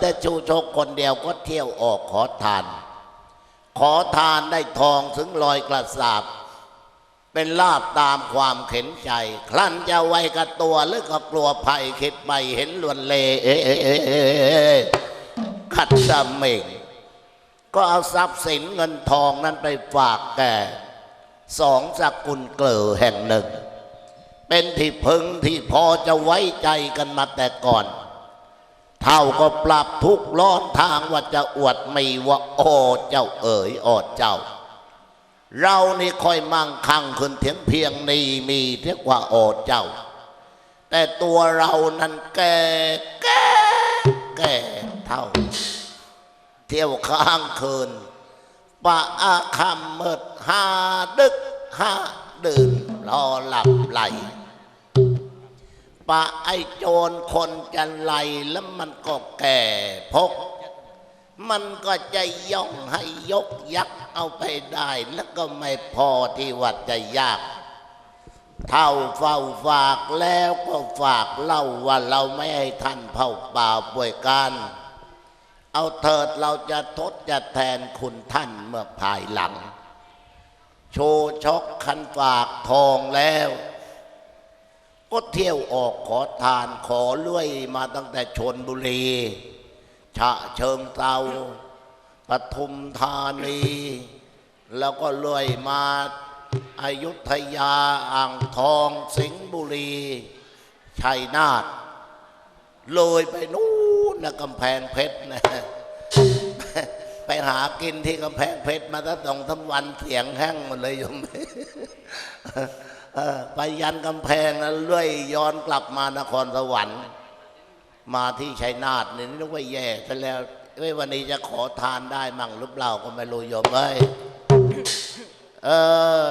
แต่ชูชกคนเดียวก็เที่ยวออกขอทาน ขอทานได้ทองถึงลอยกระสาบ เป็นลาบตามความเข็นใจ คลั่นจะไว้กับตัวหรือก็กลัวภัยคิดไปเห็นลวนเลเอเอะเอเอขัดสำเมงก็เอาทรัพย์สินเงินทองนั้นไปฝากแก่สองสกุลเกลือแห่งหนึ่ง เป็นที่พึงที่พอจะไว้ใจกันมาแต่ก่อน เท่าก็ปรับทุกร้อนทางว่าจะอวดไมีว่าโอ้เจ้าเอ๋ยโอดเจ้า เรานี่ค่อยมั่งคั่งขึ้นเทียงเพียงนี้มีเทียกว่าโอดเจ้า แต่ตัวเรานั้นแก่แก่แก่เท่า เที่ยวค้างคืนปะอาคำมืดหาดึกหาดื่นรอหลับไหล ปะไอโจรคนจะไหลแล้วมันก็แก่พก มันก็จะย่องให้ยกยักษ์เอาไปได้ แล้วก็ไม่พอที่ว่าจะยากเท่าเฝ้าฝากแล้วก็ฝากเล่าว่าเราไม่ให้ท่านเผาป่าป่วยการเอาเถิดเราจะทดจะแทนคุณท่านเมื่อภายหลัง โชชกคันฝากทองแล้ว ก็เที่ยวออกขอทานขอเลื่อยมาตั้งแต่ชนบุรี ฉะเชิงเตาปทุมธานี แล้วก็เลื่อยมาอายุทยาอ่างทองสิงห์บุรี ชัยนาทเลยไปนู้นนะกำแพงเพชรนะไปหากินที่กำแพงเพชรมาตั้งสองสาวันเสียงแห้งหมดเลยโยม ไปยันกำแพงแล้วเลื่อยย้อนกลับมานครสวรรค์ มาที่ชัยนาทเนี่ยนึกว่าแย่ซะแล้วเอ้ยวันนี้จะขอทานได้มั่งหรือเปล่าก็ไม่รู้โยมเอ้ยเออ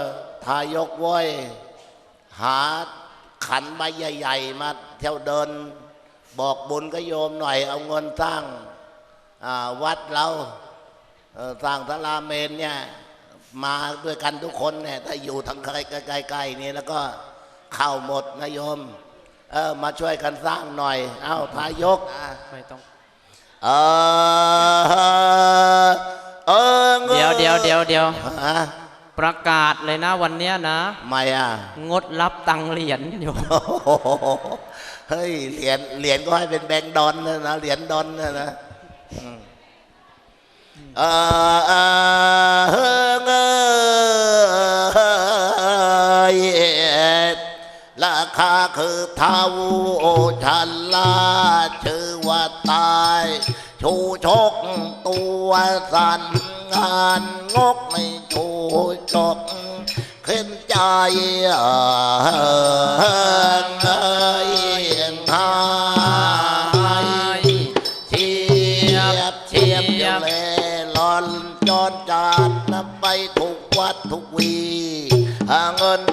ทายกว้ยหาขันใบใหญ่ ๆ มาเที่ยวเดิน บอกบุญก็โยมหน่อย เอาเงินสร้างวัดเราสร้างศาลาเมนเนี่ย มาด้วยกันทุกคนเนี่ยถ้าอยู่ทางใกล้ๆๆนี่แล้วก็เข้าหมดนะโยม เออมาช่วยกันสร้างหน่อย เอ้าทายกไม่ต้องเออเออเดี๋ยวเดี๋ยวเดี๋ยวเดี๋ยวฮะประกาศเลยนะวันเนี้ยนะไม่อะงดรับตังค์เหรียญอยู่โอ้โหเฮ้ยเหรียญเหรียญก็ให้เป็นแบงค์ดอนนะนะเหรียญดอนนะนะ ราคาคือเท้าชันลาชื่อว่าตาย ชูชกตัวสันงานงกไม่ชูจกขึ้นใจเอ่ย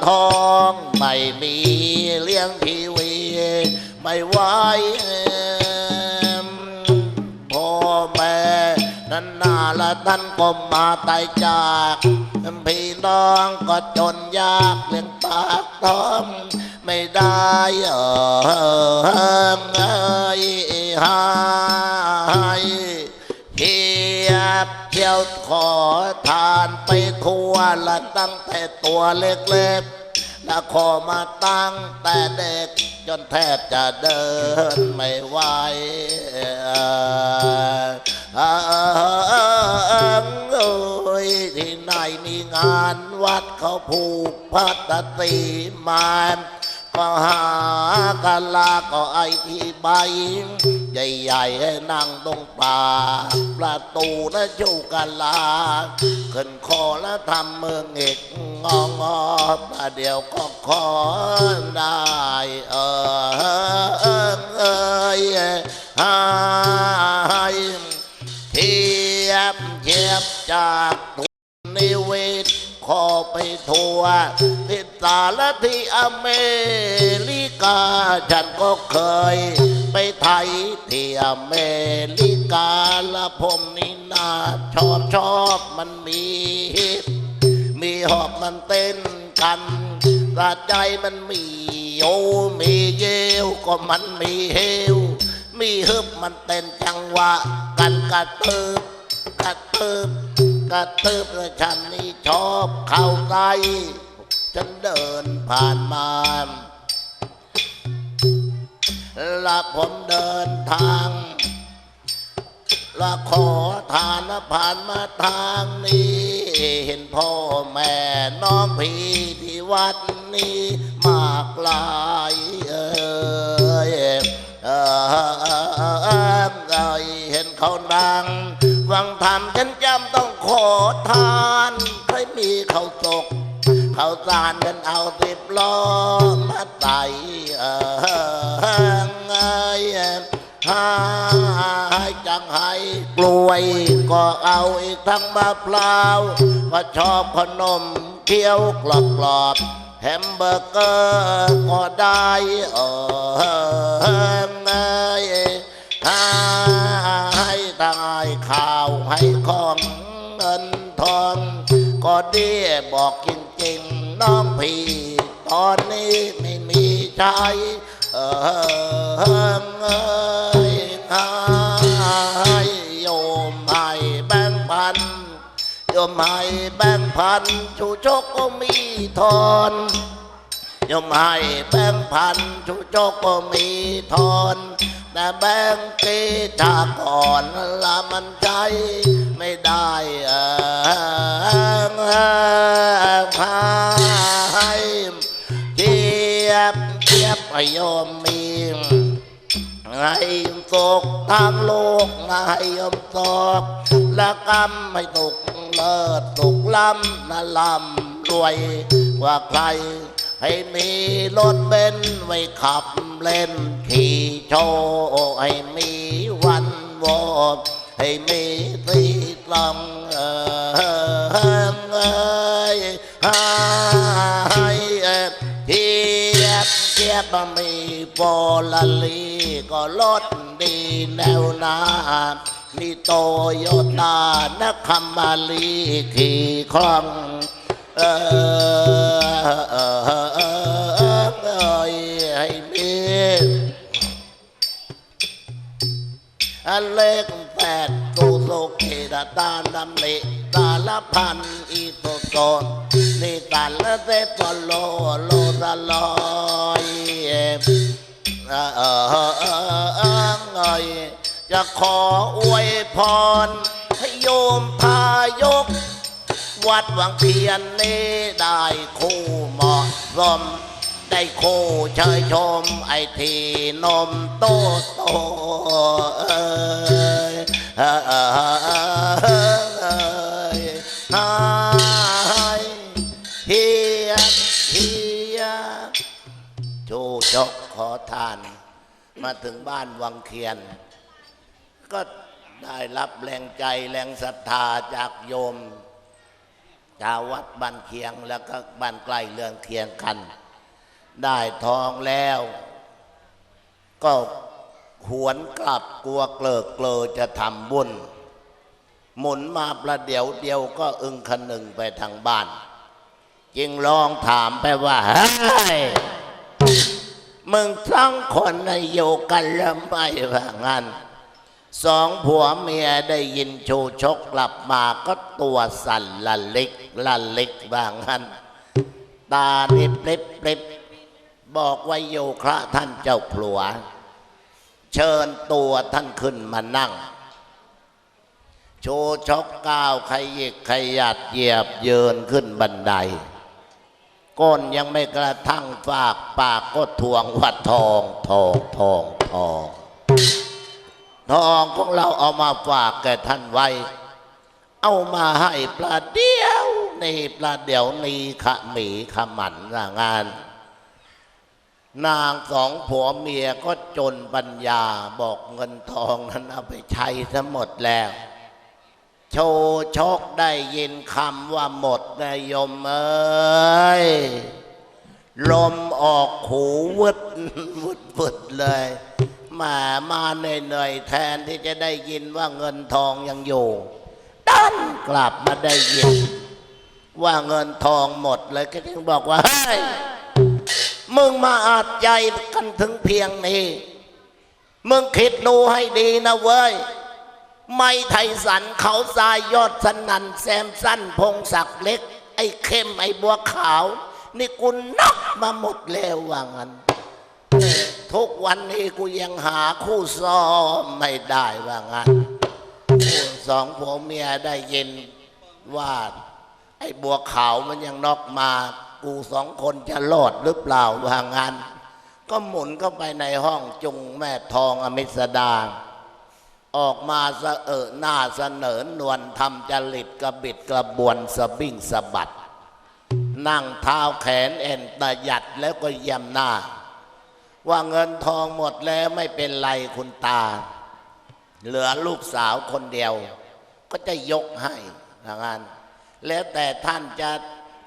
ทองไม่มีเลี้ยงทีวีไม่ไหวพ่อแม่นั้นนาละท่านก็มาตายจากพี่น้องก็จนยากเลี้ยงปากท้องไม่ได้เออเอยหายเที ยบเที่ยวขอทานไปทั่วละตั้งแต่ตัวเล็กๆแล้วขอมาตั้งแต่เด็ก จนแทบจะเดินไม่ไหวที่ไหนมีงานวัดเขาผูกพัตตีมาน ก็หากะลาก็ไอที่ใบใหญ่ๆให้นั่งตรงปาประตูนะชูกะลา ขึ้นคอแล้วทำเมืองเอกงองอประเดี๋ยวก็ขอได้เออเออเอยหายเทียบเทียบจากนิเวศขอไปทัว สารที่อเมริกา ฉันก็เคย ไปไทยที่อเมริกาและผมนี่นาชอบชอบมันมีมีหอบมันเต้นกันกระใจมันมีโยมีเยวก็มันมีเฮวมีฮึบมันเต้นจังหวะ กันกระตืบกระตืบกระตืบและฉันนี่ชอบเข้าใจ ฉันเดินผ่านมาและผมเดินทางและขอทานผ่านมาทางนี้ เห็นพ่อแม่น้องพี่ที่วัดนี้มากลายเอยเอยเห็นเขาดังฟังธรรมฉันจำต้องขอทานใครมีเขาตก เขาสารกันเอาสิบล้อมาใส่เออไงหายจังให้กล้วยก็เอาอีกทั้งมะพร้าวก็ชอบขนมเคี้ยวกรอบกรอบแฮมเบอร์เกอร์ก็ได้เออไงหายทางให้ข้าวให้ของเงินทอง ก็เดียบอกจริงๆน้องพี่ ตอนนี้ไม่มีใช้เออเอยให้โยมให้แบงค์พันโยมให้แบงค์พันชูชกก็มีทอนโยมให้แบงค์พันชูชกก็มีทอน แต่แบงค์กีชาก่อนละมันใจไม่ได้เออให้เจียบเจียบให้โยมมีให้ตกทางโลกให้ยมตกและกรรมให้ตกเลิศตกล้ำนะลำรวยกว่าใคร ให้มีรถเบนไว้ขับเล่นขี่โชว์ให้มีวันวอบให้มีตีกลองเออเอยให้เทียบเทียบมีโปลลีก็รถดีแนวหนานี่โตโยต้านักคำมาลีขี่คล่องเออ เออเออเออเอยให้มีอันเล็กแปดตูโซเกดาตาดำเลตาละพันอีโตโตนี่ตาละเซปโลโลตาลอยเออเออเออเออเออเอยจะขออวยพรให้โยมพายก วัดวังเพียนนี้ได้คู่เหมาะสมได้คู่เชยชมไอ้ที่นมโตโตเอยเอยเอยเอยหายเฮียเฮียชูจกขอทาน มาถึงบ้านวังเคียน ก็ได้รับแรงใจแรงศรัทธาจากโยม ชาววัดบ้านเคียงแล้วก็บ้านใกล้เรือนเคียงกัน ได้ทองแล้ว ก็หวนกลับกลัวเกลิกเกลอจะทำบุญ หมุนมาประเดี๋ยวเดียวก็อึงคนึงไปทางบ้าน จึงลองถามไปว่าเฮ้ยมึงสองคนน่ะอยู่กันแล้วไม่ว่างั้น สองผัวเมียได้ยินชูชกกลับมาก็ตัวสั่นละลิกละลิกบางนั้นตานิบลิบลิบบอกว่าโยคระท่านเจ้าผัว เชิญตัวท่านขึ้นมานั่งโชชกก้าวขยิกขยัดเหยียบเยินขึ้นบันได ก้นยังไม่กระทั่งฝากปากก็ทวงว่าทองทองทองทอง ทองของเราเอามาฝากแก่ท่านไว้ เอามาให้ปลาเดียวนี่ปลาเดียวนี่ขะหมีขะหมันนะงาน นางสองผัวเมียก็จนปัญญาบอกเงินทองนั้นเอาไปใช้ทั้งหมดแล้ว โชชกได้ยินคำว่าหมดนะโยมเอ้ยลมออกหูวึดวึดวึดเลย มามาเหนื่อยๆแทนที่จะได้ยินว่าเงินทองยังอยู่ดันกลับมาได้ยิน ว่าเงินทองหมดเลยก็จึงบอกว่าเฮ้ยมึงมาอาจใจกันถึงเพียงนี้ มึงคิดดูให้ดีนะเว้ย ไม่ไทยสันเขาทรายยอดสนันแซมสั้นพงศักดิ์เล็ก ไอ้เข้มไอ้บัวขาว นี่กูนักมาหมดแล้วว่างั้น ทุกวันนี้กูยังหาคู่ซ้อมไม่ได้ว่างั้นกูสองผัวเมียได้ยินว่าไอ้บัวขาวมันยังนอกมากูสองคนจะรอดหรือเปล่าว่างั้นก็หมุนเข้าไปในห้องจุงแม่ทองอมิสดา ออกมาสเออหน้าเสนอนวลทำจริตกระบิดกระบวนสะบิ้งสะบัด นั่งเท้าแขนเอ็นตะหยัดแล้วก็เยี่ยมหน้า ว่าเงินทองหมดแล้วไม่เป็นไรคุณตา เหลือลูกสาวคนเดียว ก็จะยกให้นะงานแล้วแต่ท่านจะ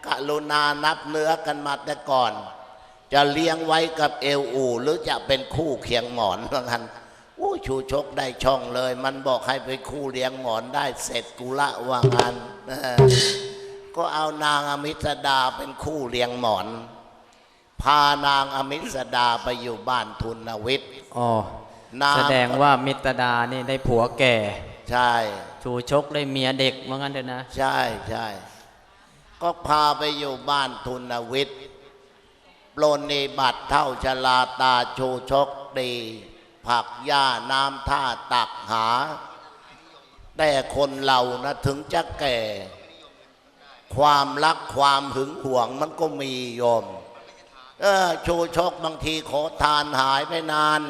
กรุณานับเนื้อกันมาแต่ก่อน จะเลี้ยงไว้กับเอวอูหรือจะเป็นคู่เคียงหมอนว่างั้นโอ้ชูชกได้ช่องเลย มันบอกให้ไปคู่เลี้ยงหมอนได้เสร็จกุละว่างันก็เอานางอมิสดาเป็นคู่เลี้ยงหมอน พานางอมิสดาไปอยู่บ้านทุนวิทย์อ๋อ นางแสดงว่ามิตรดานี่ได้ผัวแก่ ใช่ชูชกได้เมียเด็กว่างั้นเถอะนะ ใช่ใช่ ก็พาไปอยู่บ้านทุนวิทย์ปลนนิบัติเท่าชลาตาชูชกดี ผักหญ้าน้ำท่าตักหา แต่คนเรานะถึงจะแก่ ความรักความหึงหวงมันก็มีโยม เออชูชกบางทีขอทานหายไปนาน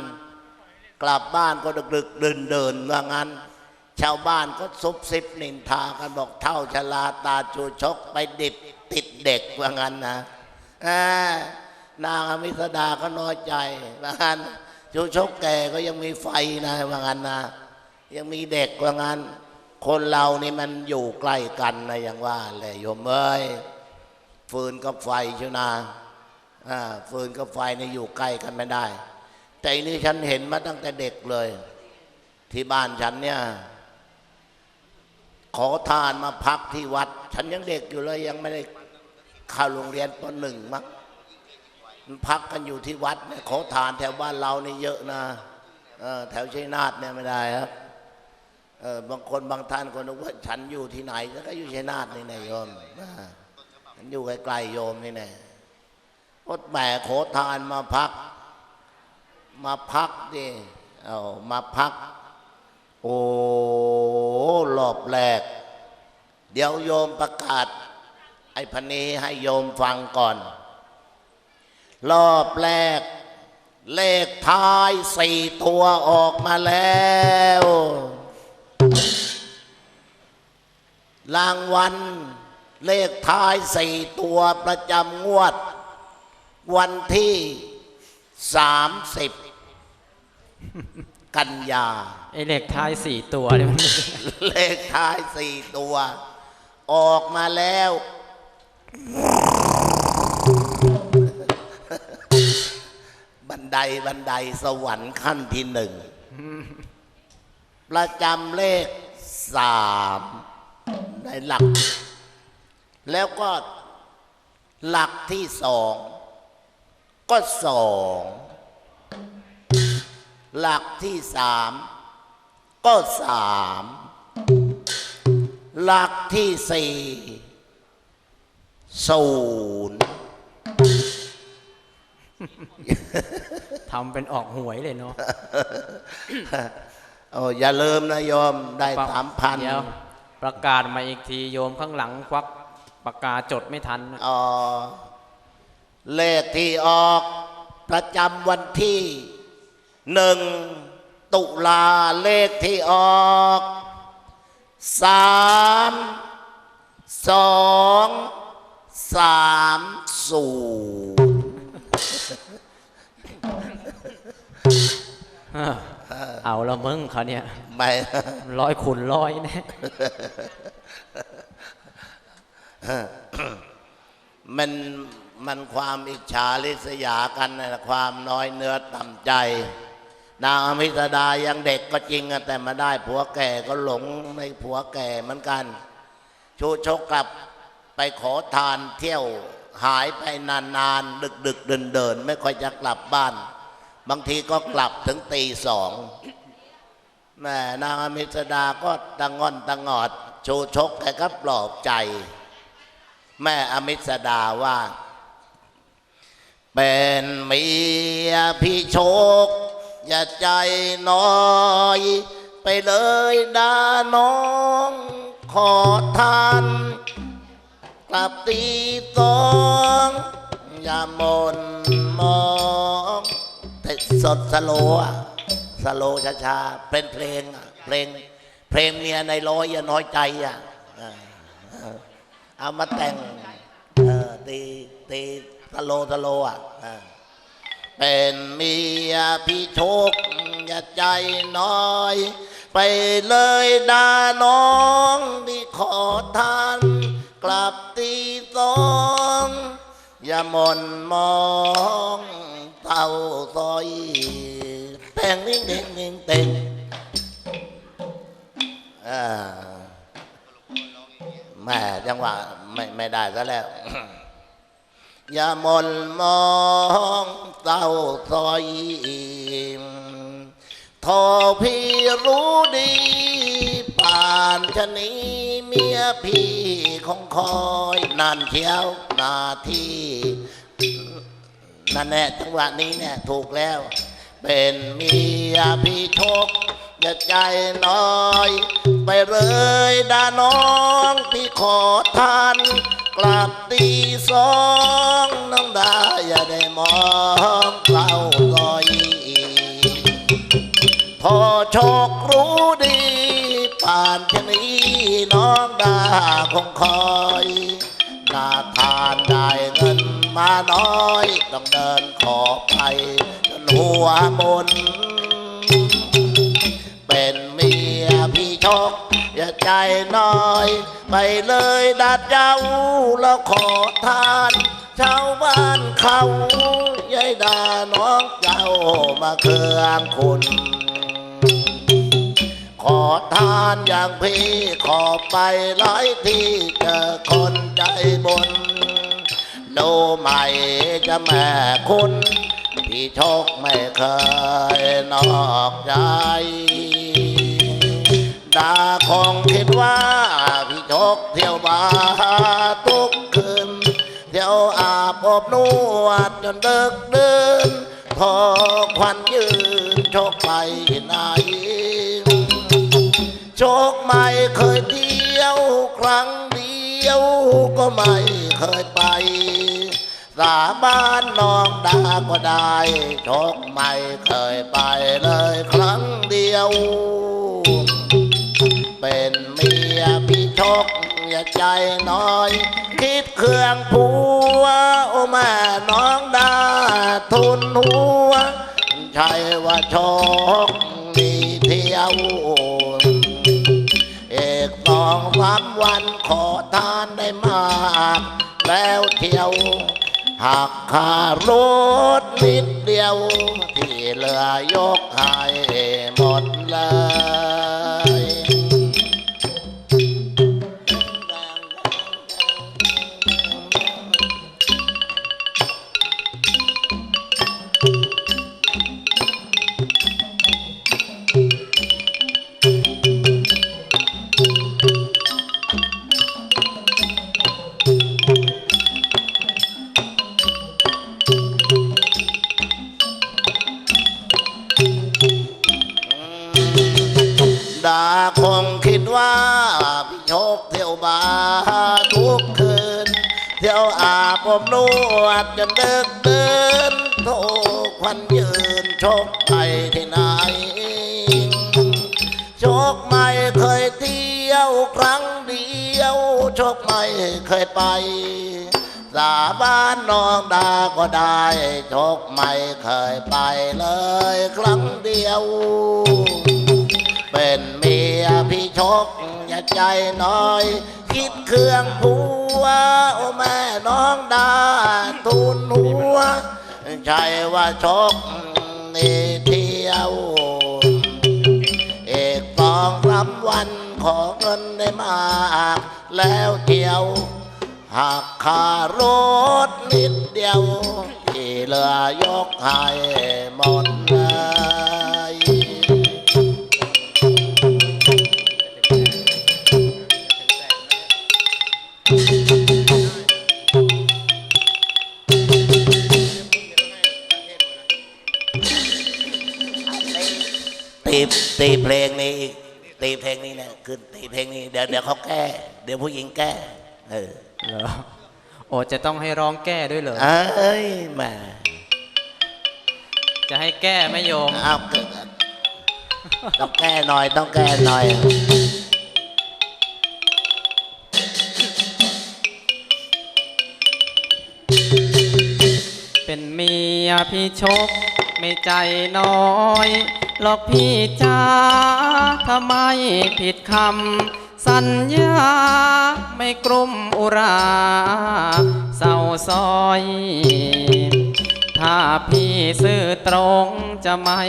กลับบ้านก็ดึกดึกเดินเดินว่างั้น ชาวบ้านก็ซุบซิบนินทากันบอกเท่าชลาตาชูชกไปดิดติดเด็กว่างั้นนะอ่านางอมิสดาก็น้อยใจว่างั้นชูชกแก่ก็ยังมีไฟนะว่างั้นนะยังมีเด็กว่างั้น คนเรานี่มันอยู่ใกล้กันนะอย่างว่าแหละโยมเอ้ยฟืนกับไฟเชียวนาอ่า ฟืนกับไฟเนี่ยอยู่ใกล้กันไม่ได้ แต่อันนี่ฉันเห็นมาตั้งแต่เด็กเลย ที่บ้านฉันเนี่ย ขอทานมาพักที่วัด ฉันยังเด็กอยู่เลยยังไม่ได้เข้าโรงเรียนปหนึ่งมั้งพักกันอยู่ที่วัดเนี่ยขอทานแถวบ้านเรานี่เยอะนะแถวชัยนาทเนี่ยไม่ได้ครับบางคนบางท่านก็นึกว่าฉันอยู่ที่ไหนก็อยู่ชัยนาทนี่แน่โยมฉันอยู่ใกล้ๆโยมนี่แน่ พดแหมขทานมาพัก มาพักดิเอามาพัก โอ้รอบแรกเดี๋ยวโยมประกาศ ไอ้พนีให้โยมฟังก่อน รอบแรก เลขท้ายสี่ตัวออกมาแล้วรางวัลเลขท้ายสี่ตัวประจำงวด วันที่สามสิบกันยาไอเลขท้ายสี่ตัวเนี่ยมันเลขท้ายสี่ตัว ออกมาแล้ว บันไดบันไดสวรรค์ขั้นที่หนึ่ง ประจำเลขสามในหลัก แล้วก็หลักที่สอง ก็สองหลักที่สามก็สามหลักที่สี่ศูนย์ทำเป็นออกหวยเลยเนาะโอ้อย่าลืมนะโยมได้สามพันเดี๋ยวประกาศมาอีกทีโยมข้างหลังควักปากกาจดไม่ทันนะอ๋อ เลขที่ออกประจำวันที่หนึ่งตุลาเลขที่ออกสามสองสามศูนย์เอาละมึงเขาเนี่ยไม่ร้อยขุนร้อยแน่มัน มันความอิจฉาริษยากันนะความน้อยเนื้อต่ำใจ นางอมิสดายังเด็กก็จริงแต่มาได้ผัวแก่ก็หลงในผัวแก่เหมือนกัน ชูชกกลับไปขอทานเที่ยวหายไปนานๆ ดึกดึกเดินเดินไม่ค่อยจะกลับบ้าน บางทีก็กลับถึงตีสองแม่นางอมิสดาก็ตะงงอนตะงอด ชูชกแกก็ปลอบใจ แม่อมิสดาว่า เป็นเมียพี่โชค อย่าใจน้อย ไปเลยดาน้องขอทานกลับตีสองอย่ามนมองแต่สดสโลสโลว์ช้าๆเป็นเพลงเพลง เพลงเมียในร้อยอย่าน้อยใจอะเออเออเอามาแต่งเออตีตี สโลว์สโลอะเป็นเมียพี่โชคอย่าใจน้อย ไปเลยดาน้องที่ขอทาน กลับตีสองอย่ามนมองเต่าซอยแต่งนิ่งนิ่งนิ่งเต็งอ่าแม่จังหวะไม่ไม่ได้ซะแล้ว อย่ามนมองเต้าซอยทอพี่รู้ดี ป่านชะนี้เมียพี่คงคอยนานเชียวนาทีนั่นแน่จังหวะนี้เนี่ยถูกแล้ว เป็นเมียพี่โชคอย่าใจน้อย ไปเลยดาน้องพี่ขอทาน กลับตีสองน้องดาอย่าได้มองเกล้าลอยพอโชครู้ดีป่านชะนี้น้องดาคงคอยนาทานได้เงินมาน้อย ต้องเดินขอไปจนหัวบนเป็นเมียพี่โชค ใจน้อย ไปเลยดัดเจ้าแล้วขอทานชาวบ้านเขายายดาน้องเจ้ามาเครื่องคุณ ขอทานอย่างพี่ขอไปหลายที่เจอคนใจบุญดูใหม่จะแม่คุณพี่โชคไม่เคยนอกใจ ดาคงคิดว่าพี่โชคเที่ยวบาร์ทุกคืนเที่ยวอาบอบนวดจนเดึกเดินพอควันยืนโชคไปไหนโชคไม่เคยเที่ยวครั้งเดียวก็ไม่เคยไป สาบานน้องดาก็ได้โชคไม่เคยไปเลยครั้งเดียว เป็นเมียพี่ชคอย่าใจน้อย คิดเครื่องผัวโอแม่น้องดาทุนหัวใช่ว่าชคมีเที่ยวเอกสองสามวันขอทานได้มากแล้วเที่ยวหักคารถนิดเดียว ที่เหลือยกให้หมดเลย นวดจนเดิกเดินโทควันยืนโชคไปที่ไหนโชคไม่เคยเที่ยวครั้งเดียวโชคไม่เคยไป สาบานน้องดาก็ได้โชคไม่เคยไปเลยครั้งเดียว เป็นเมียพี่ชกอย่าใจน้อย คิดเครื่องผัวโอ้แม่น้องดาทุนหัวใช่ว่าชกนี่เที่ยว เอกสองสามวันขอเงินได้มากแล้วเที่ยวหักคารถนิดเดียวที่เหลือยกให้หมด ตีเพลงนี้นะขึ้นตีเพลงนี้เดี๋ยวเดี๋ยวเขาแก้ เดี๋ยวผู้หญิงแก้ เออเหรอโอ้จะต้องให้ร้องแก้ด้วยเหรอเอ้ยแหมาจะให้แก้ไหมโยมเอาเกิดต้องแก้หน่อยต้องแก้หน่อยเป็นเมียพี่ชกไม่ใจน้อย หรอกพี่จ้าทำไมผิดคำสัญญาไม่กลุ่มอุราเศร้าซอย ถ้าพี่ซื่อตรงจะไม่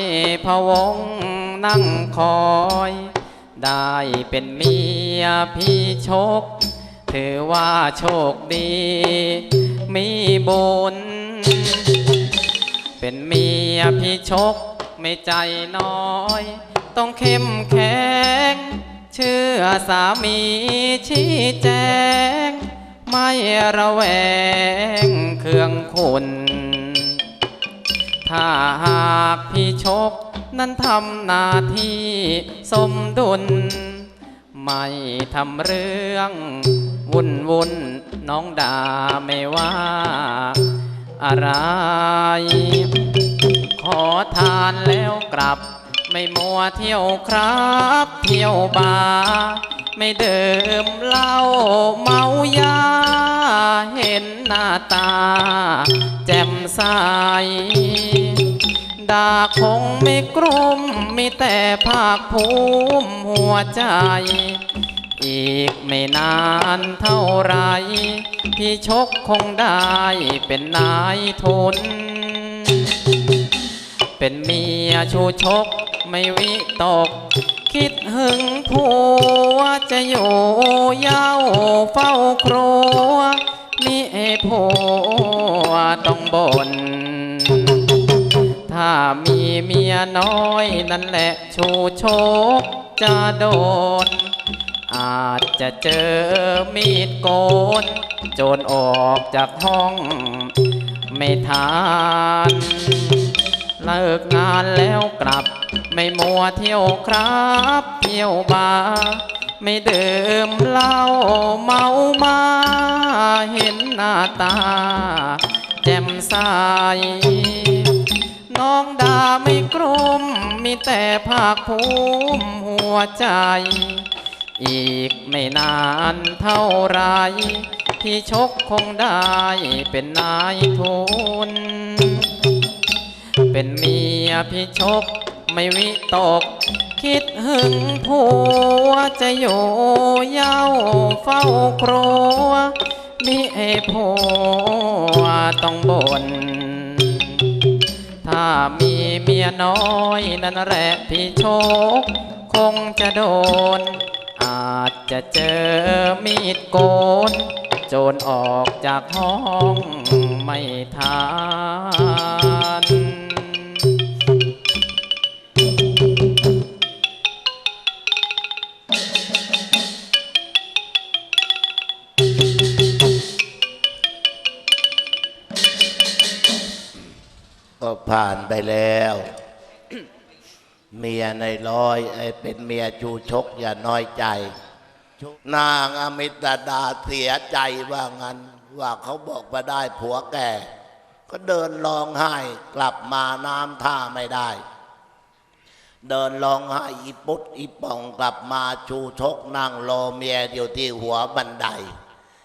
พะวงนั่งคอย ได้เป็นเมียพี่ชก ถือว่าโชคดี มีบุญเป็นเมียพี่ชก ไม่ใจน้อย ต้องเข้มแข็ง เชื่อสามีชี้แจง ไม่ระแวงเครื่องคุณถ้าหากพี่ชกนั้นทำหน้าที่สมดุล ไม่ทำเรื่องวุ่นวุ่นน้องด่าไม่ว่าอะไร ขอทานแล้วกลับ ไม่มัวเที่ยวครับ เที่ยวบาไม่เดิมเหล้าเมายา เห็นหน้าตา แจ่มใสด่าคงไม่กลุ้มมีแต่ภาคภูมิหัวใจ อีกไม่นานเท่าไร พี่ชกคงได้เป็นนายทุน เป็นเมียชูชกไม่วิตก คิดหึงผัวจะอยู่เย้าเฝ้าครัวมีเอผัวต้องบน่นถ้ามีเมียน้อยนั่นแหละชูชกจะโดน อาจจะเจอมีดโกน โจรออกจากห้องไม่ทาน เลิกงานแล้วกลับ ไม่มัวเที่ยวครับ เที่ยวบาร์ไม่ดื่มเหล้าเมามาเห็นหน้าตา แจ่มใสน้องดาไม่กลุ้มมีแต่ภาคภูมิหัวใจ อีกไม่นานเท่าไร ที่ชกคงได้เป็นนายทุน เป็นเมียพี่ชกไม่วิตก คิดหึงผัวจะอยู่เย้าเฝ้าครัวมีเอผัวต้องบน่นถ้ามีเมียน้อยนั่นแหละพี่โชค คงจะโดน อาจจะเจอมีดโกน โจรออกจากห้องไม่ทาน ผ่านไปแล้ว เมียในร้อยไอ้เป็นเมียชูชกอย่าน้อยใจ นางอมิตดาเสียใจว่างั้น ว่าเขาบอกมาได้ผัวแก่ ก็เดินร้องไห้กลับมาน้ำท่าไม่ได้ เดินร้องไห้อีปุ๊ดอีป่องกลับมาชูชกนั่งรอเมียอยู่ที่หัวบันได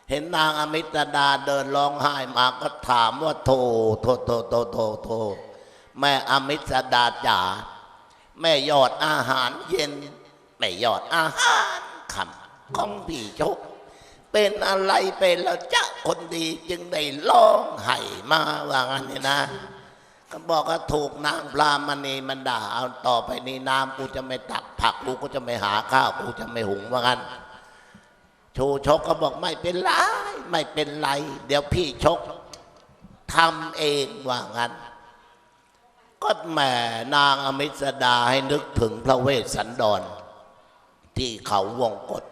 เห็นนางอมิตรดาเดินร้องไห้มาก็ถามว่าโทโทโทโทโทโท แม่อมิตดาจ๋าแม่ยอดอาหารเย็น แม่ยอดอาหารคำของพี่ชกเป็นอะไรเป็นแล้วจ้ะคนดีจึงได้ร้องไห้มาว่างั้นนี่นะก็บอกว่าถูกนางพรามณีมันด่าเอาต่อไปนี้น้ำกูจะไม่ตักผักกูก็จะไม่หาข้าวกูจะไม่หุงว่างั้นชูชกก็บอกไม่เป็นไรไม่เป็นไร เดี๋ยวพี่ชกทำเองว่างั้น ก็แหม่นางอมิสดาให้นึกถึงพระเวสสันดร ที่เขาวงกฏ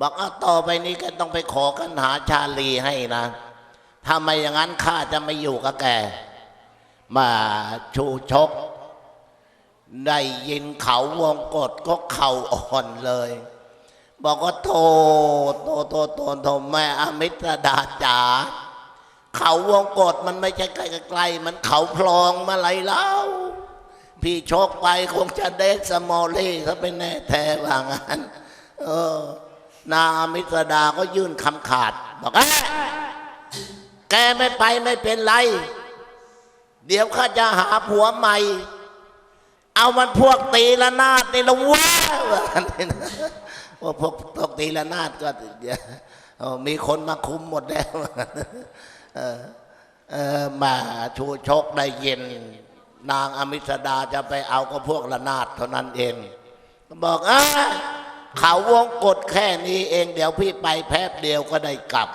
บอกเอาต่อไปนี้ก็ต้องไปขอกันหาชาลีให้นะถ้าไม่อย่างนั้นข้าจะไม่อยู่กับแก มาชูชก ได้ยินเขาวงกฏก็เข่าอ่อนเลย บอกว่าโทโทโทโทโทแม่อมิตรดาจ๋า เขาวงกฏมันไม่ใช่ไกลๆมันเขาพลองมาไหลเล่าพี่โชคไปคงจะเดทสมอลลี่ถ้าเป็นแน่แท้ว่างั้นเออ นามิตรดาก็ยื่นคำขาด บอกเอ้ยแกไม่ไปไม่เป็นไร เดี๋ยวข้าจะหาผัวใหม่ เอามันพวกตีละนาดในละวะว่าพวกพวกตีละนาดก็เดี๋ยวมีคนมาคุมหมดแล้ว มาชูชกได้เย็น นางอมิสดาจะไปเอาก็พวกละนาดเท่านั้นเองบอกอะเขาวงกดแค่นี้เองเดี๋ยวพี่ไปแป๊บเดียวก็ได้กลับ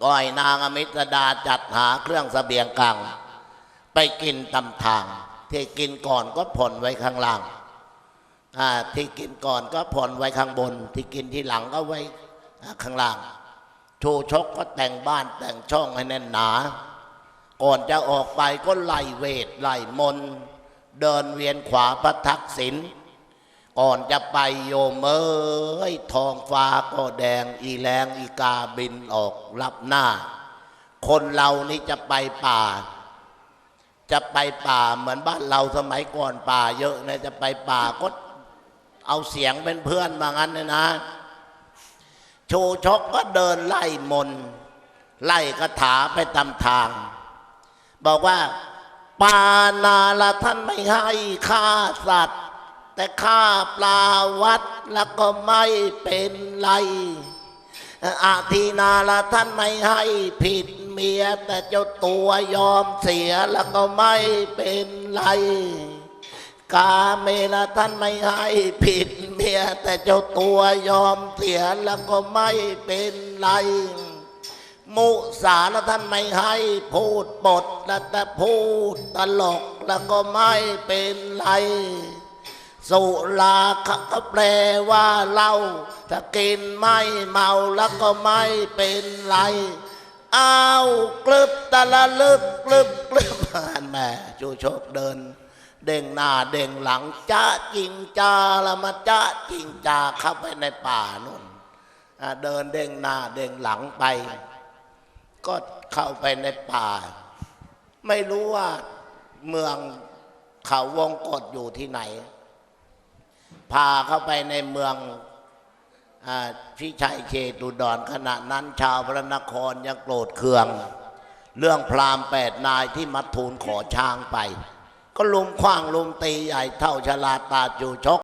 ก็ให้นางอมิสดาจัดหาเครื่องเสบียงกลางไปกินตำทาง ที่กินก่อนก็ผ่อนไว้ข้างล่างอ่าที่กินก่อนก็ผ่อนไว้ข้างบน ที่กินที่หลังก็ไว้ข้างล่าง ชูชกก็แต่งบ้านแต่งช่องให้แน่นหนา ก่อนจะออกไปก็ไล่เวทไล่มน เดินเวียนขวาพระทักษิณก่อนจะไปโยมเอ้ยทองฟ้าก็แดงอีแรงอีกาบินออกรับหน้า คนเรานี่จะไปป่า จะไปป่าเหมือนบ้านเราสมัยก่อนป่าเยอะนะจะไปป่าก็เอาเสียงเป็นเพื่อนมางั้นเลยนะ ชูชกก็เดินไล่มน ไล่คาถาไปตามทาง บอกว่า ปานาละท่านไม่ให้ฆ่าสัตว์ แต่ฆ่าปลาวัดแล้วก็ไม่เป็นไรอาทีนาละท่านไม่ให้ผิดเมีย แต่เจ้าตัวยอมเสียแล้วก็ไม่เป็นไร กาเมละท่านไม่ให้ผิดเมียแต่เจ้าตัวยอมเสียแล้วก็ไม่เป็นไร มุสาล้วท่านไม่ให้พูดบทแล้วแต่พูดตลกแล้วก็ไม่เป็นไร สุราขาก็แปลว่าเหล้าถ้ากินไม่เมาแล้วก็ไม่เป็นไรอ้าวกลึบตะละลึบกลึบกลึบอ่านแม่ชูชกเดิน เด้งหน้าเด้งหลังจ้าจริงจ้าละมาจ้าจริงจ้าเข้าไปในป่านู่นเดินเด้งหน้าเด้งหลังไป ก็เข้าไปในป่า ไม่รู้ว่าเมืองเขาวงกฏอยู่ที่ไหน พาเข้าไปในเมืองอพิชัยเชตุดรขณะนั้นชาวพระนครยังโกรธเคือง เรื่องพราหมณ์แปดนายที่มาทูลขอช้างไป ก็ลุมคว้างลุมตีใหญ่เท่าชลาตาจูชก